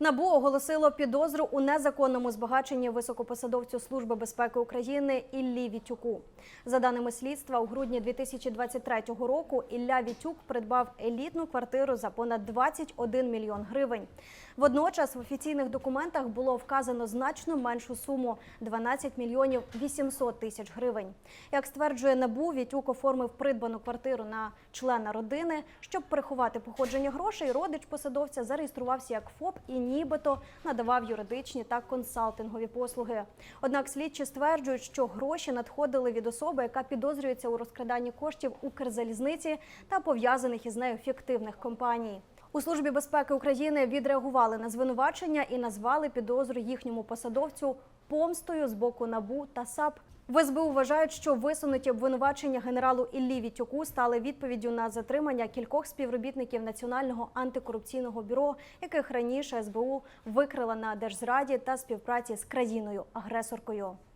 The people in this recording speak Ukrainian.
Набу оголосило підозру у незаконному збагаченні високопосадовцю Служби безпеки України Іллі Вітюку. За даними слідства, у грудні 2023 року Ілля Вітюк придбав елітну квартиру за понад 21 мільйон гривень. Водночас в офіційних документах було вказано значно меншу суму 12 мільйонів 800 тисяч гривень. Як стверджує Набу, Вітюк оформив придбану квартиру на члена родини. Щоб приховати походження грошей, родич посадовця зареєструвався як ФОП і нібито надавав юридичні та консалтингові послуги. Однак слідчі стверджують, що гроші надходили від особи, яка підозрюється у розкраданні коштів Укрзалізниці та пов'язаних із нею фіктивних компаній. У службі безпеки України відреагували на звинувачення і назвали підозру їхньому посадовцю помстою з боку набу та САП. В СБУ вважають, що висунуті обвинувачення генералу Іллі Вітюку стали відповіддю на затримання кількох співробітників Національного антикорупційного бюро, яких раніше СБУ викрила на держзраді та співпраці з країною агресоркою.